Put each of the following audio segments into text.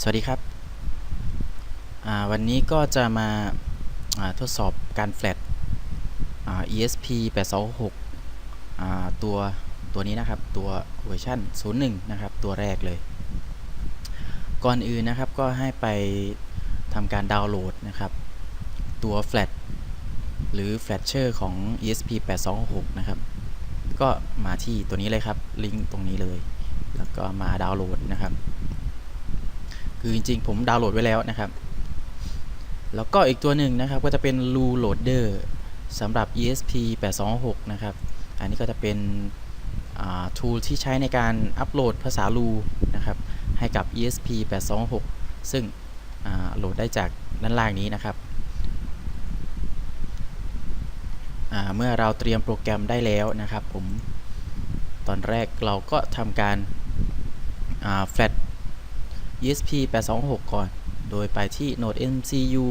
สวัสดีครับ วันนี้ก็จะมาาทดสอบการแฟลชอ่า ESP 826อ่าตัวตัวนี้นะครับ ตัวเวอร์ชัน01 นะครับ ตัวแรกเลย ก่อนอื่นนะครับก็ให้ไปทำการดาวน์โหลดนะครับ ตัวแฟลชหรือแฟลชเชอร์ของ ESP 826นะครับ ก็มาที่ตัวนี้เลยครับ ลิงก์ตรงนี้เลย แล้วก็มาดาวน์โหลดนะครับ คือจริงๆ ผมดาวน์โหลดไว้แล้วนะครับ แล้วก็อีกตัวหนึ่งนะครับก็จะเป็น Lu Loader สำหรับ ESP 826 นะครับ อันนี้ก็จะเป็นทูลที่ใช้ในการอัปโหลดภาษา Lu นะครับ ให้กับ ESP 826 ซึ่งอ่าโหลดได้จากด้านล่างนี้นะครับอ่าเมื่อเราเตรียมโปรแกรมได้แล้วนะครับผม ตอนแรกเราก็ทำการแฟลช ESP 826 ก่อน โดยไปที่ Node MCU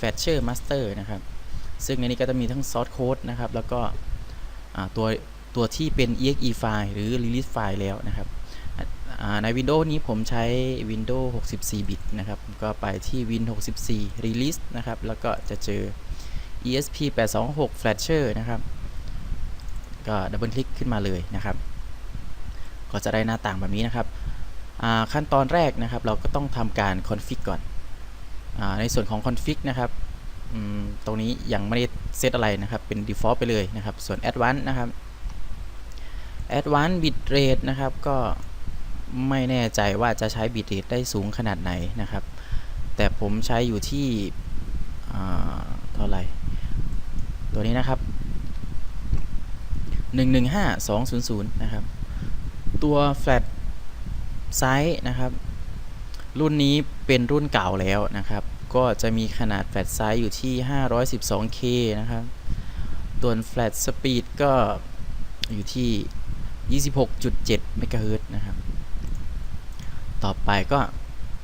Fetcher Master นะครับ ซึ่งในนี้ก็จะมีทั้ง Source Code นะครับ แล้วก็ตัวตัวที่เป็น exe ไฟล์หรือ release ไฟล์แล้วนะครับใน Windows นี้ผมใช้ Windows 64บิตนะครับ ก็ไปที่ Win 64 Release นะครับ แล้วก็จะเจอ ESP 826 Flasher นะครับ ก็ดับเบิลคลิกขึ้นมาเลยนะครับ ก็จะได้หน้าต่างแบบนี้นะครับ ขั้นตอนแรกนะครับ เราก็ต้องทำการ config ก่อนอในส่วนของ config นะครับตรงนี้ยังไม่ได้เซตอะไรนะครับ เป็น default ไปเลยนะครับ ส่วน advanced นะครับ advanced bitrate นะครับ ก็ไม่แน่ใจว่าจะใช้ bitrate ได้สูงขนาดไหนนะครับ แต่ผมใช้อยู่ที่เท่าไหร่ ตัวนี้นะครับ 115200 นะครับ ตัว flat ไซส์นะครับ รุ่นนี้เป็นรุ่นเก่าแล้วนะครับ ก็จะมีขนาดแฟลชไซส์อยู่ที่ 512K นะครับตัวแฟลชสปีดก็อยู่ที่ 26.7 เมกะเฮิรตนะครับ ต่อไปก็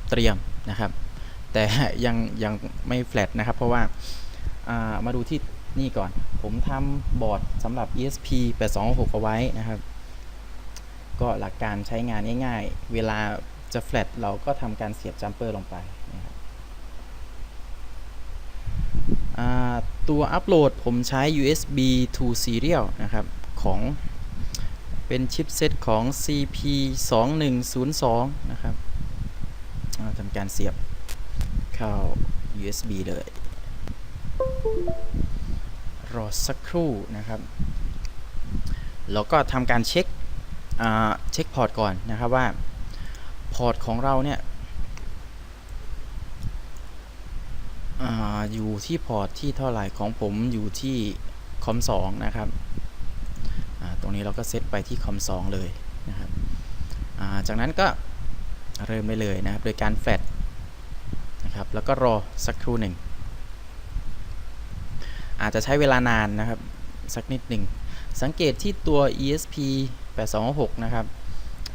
เตรียมนะครับ แต่ยังยังไม่แฟลชนะครับ เพราะว่าามาดูที่นี่ก่อน ผมทำบอร์ดสำหรับ ESP 826เอาไว้นะครับ ก็หลักการใช้งานง่ายๆ เวลาจะแฟลตเราก็ทำการเสียบจัมเปอร์ลงไปนะครับตัวอัปโหลดผมใช้ USB to serial นะครับของเป็นชิปเซตของ CP2102 นะครับทำการเสียบเข้า USB เลย รอสักครู่นะครับ แล้วก็ทำการเช็ค เช็คพอร์ตก่อนนะครับว่าพอร์ตของเราเนี่ยออยู่ที่พอร์ตที่เท่าไหร่ของผมอยู่ที่คอม2นะครับตรงนี้เราก็เซตไปที่คอม2เลยนะครับจากนั้นก็เริ่มได้เลยนะครับ โดยการแฟลนะครับ แล้วก็รอสักครู่หนึ่ง อาจจะใช้เวลานานนะครับ สักนิดหนึ่ง สังเกตที่ตัว ESP 826นะครับ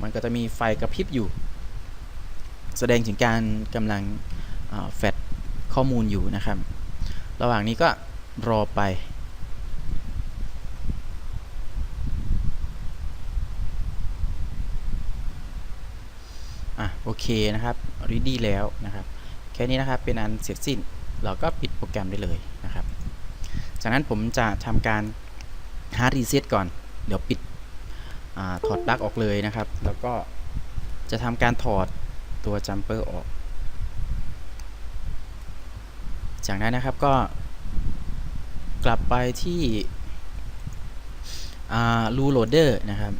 มันก็จะมีไฟกระพริบอยู่ แสดงถึงการกำลังแฟดข้อมูลอยู่นะครับ ระหว่างนี้ก็รอไปอะโอเคนะครับ ready แล้วนะครับ แค่นี้นะครับเป็นอันเสร็จสิ้น เราก็ปิดโปรแกรมได้เลยนะครับ จากนั้นผมจะทำการ hard reset ก่อน เดี๋ยวปิด อถอดปลั๊กออกเลยนะครับ แล้วก็จะทำการถอดตัวจัมเปอร์ออก จากนั้นนะครับก็กลับไปที่รูโหลดเดอร์นะครับ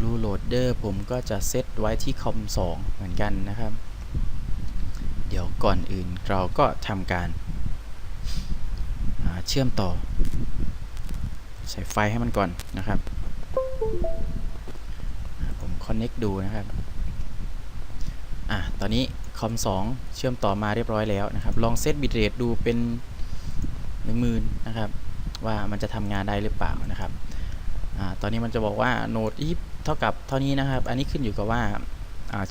รูโหลดเดอร์ผมก็จะเซตไว้ที่คอม2เหมือนกันนะครับ เดี๋ยวก่อนอื่นเราก็ทำการ เชื่อมต่อ ใส่ไฟให้มันก่อนนะครับ ผม connect ดูนะครับ อะ ตอนนี้คอม 2 เชื่อมต่อมาเรียบร้อยแล้วนะครับ ลองเซตบิตเรทดูเป็น1 0,000นะครับ ว่ามันจะทำงานได้หรือเปล่านะครับอ่าตอนนี้มันจะบอกว่าโนดอีฟเท่ากับเท่านี้นะครับ อันนี้ขึ้นอยู่กับว่า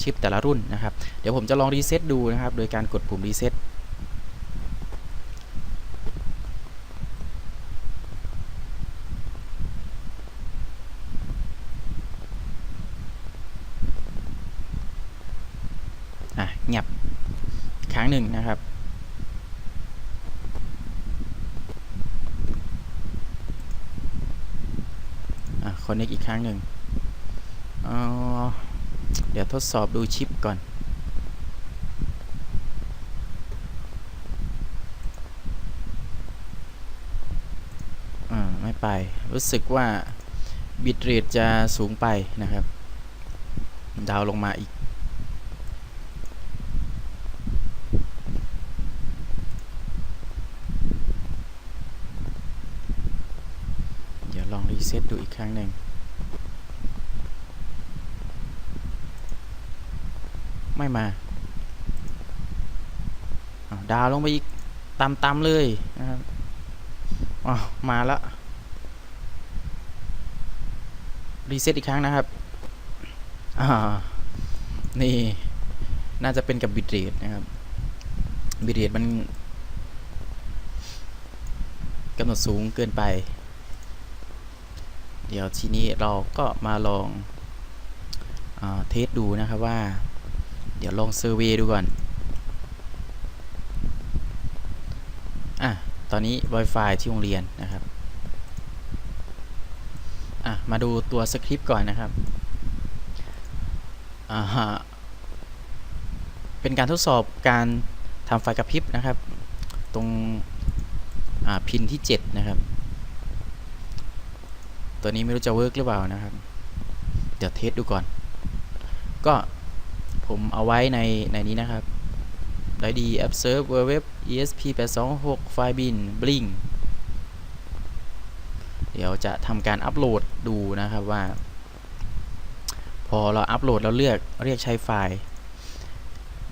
ชิปแต่ละรุ่นนะครับ เดี๋ยวผมจะลองรีเซ็ตดูนะครับ โดยการกดปุ่มรีเซ็ต เงียบครั้งหนึ่งนะครับ อะ connect อีกครั้งหนึ่งเเดี๋ยวทดสอบดูชิปก่อน อ่า ไม่ไป รู้สึกว่าบิตเรทจะสูงไปนะครับ ดาวลงมาอีก เดี๋ยวลองรี เซตดูอีกครั้งหนึ่ง ไม่มาดาวลงไปอีกตามๆเลยนะครับอ้าวมาแล้วรีเซ็ตอีกครั้งนะครับอ่านี่น่าจะเป็นกับบิตเรทนะครับบิตเรทมันกำหนดสูงเกินไป เดี๋ยวทีนี้เราก็มาลองอเทสดูนะครับว่า เดี๋ยวลองเซอร์เวดูก่อนอะตอนนี้ Wi-Fi ที่โรงเรียนนะครับอะมาดูตัวสคริปต์ก่อนนะครับอ่าฮะเป็นการทดสอบการทำไฟกระพริบนะครับ ตรงพินที่ 7 นะครับ ตัวนี้ไม่รู้จะเวิร์กหรือเปล่านะครับ เดี๋ยวเทสดูก่อน ก็ผมเอาไว้ในในนี้นะครับได้ดี observe web esp 826 file bin bling เดี๋ยวจะทำการอัปโหลดดูนะครับว่า พอเราอัปโหลดแล้วเลือกเรียกใช้ไฟล์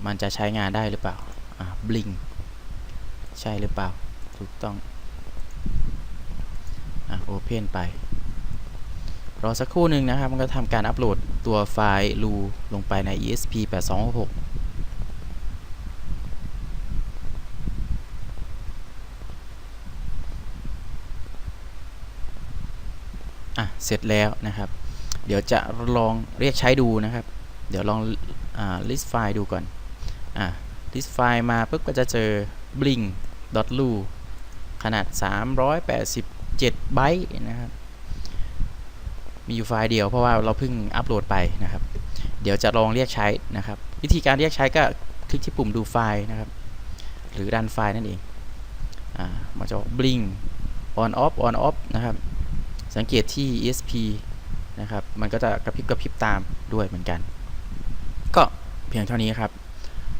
มันจะใช้งานได้หรือเปล่าอ่า bling ใช่หรือเปล่า ถูกต้องอะ open ไป รอสักครู่หนึ่งนะครับ มันก็ทำการอัปโหลดตัวไฟล์รูลงไปใน esp 8266อะเสร็จแล้วนะครับ เดี๋ยวจะลองเรียกใช้ดูนะครับ เดี๋ยวลองอ่า list file ดูก่อน อะ list file มาปุ๊บก็จะเจอ bling lu ขนาด 387 ไบต์นะครับ มีอยู่ไฟล์เดียวเพราะว่าเราเพิ่งอัปโหลดไปนะครับ เดี๋ยวจะลองเรียกใช้นะครับ วิธีการเรียกใช้ก็คลิกที่ปุ่มดูไฟล์นะครับ หรือดันไฟล์นั่นเองอ่ามันจะ bling on off on off นะครับ สังเกตที่ esp นะครับ มันก็จะกระพริบกระพริบตามด้วยเหมือนกัน ก็เพียงเท่านี้ครับ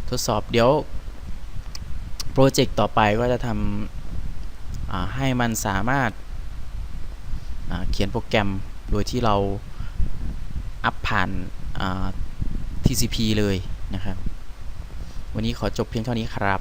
ทดสอบเดี๋ยวโปรเจกต์ต่อไปก็จะทำให้มันสามารถเขียนโปรแกรม โดยที่เราอัพผ่าน TCP เลยนะครับ วันนี้ขอจบเพียงเท่านี้ครับ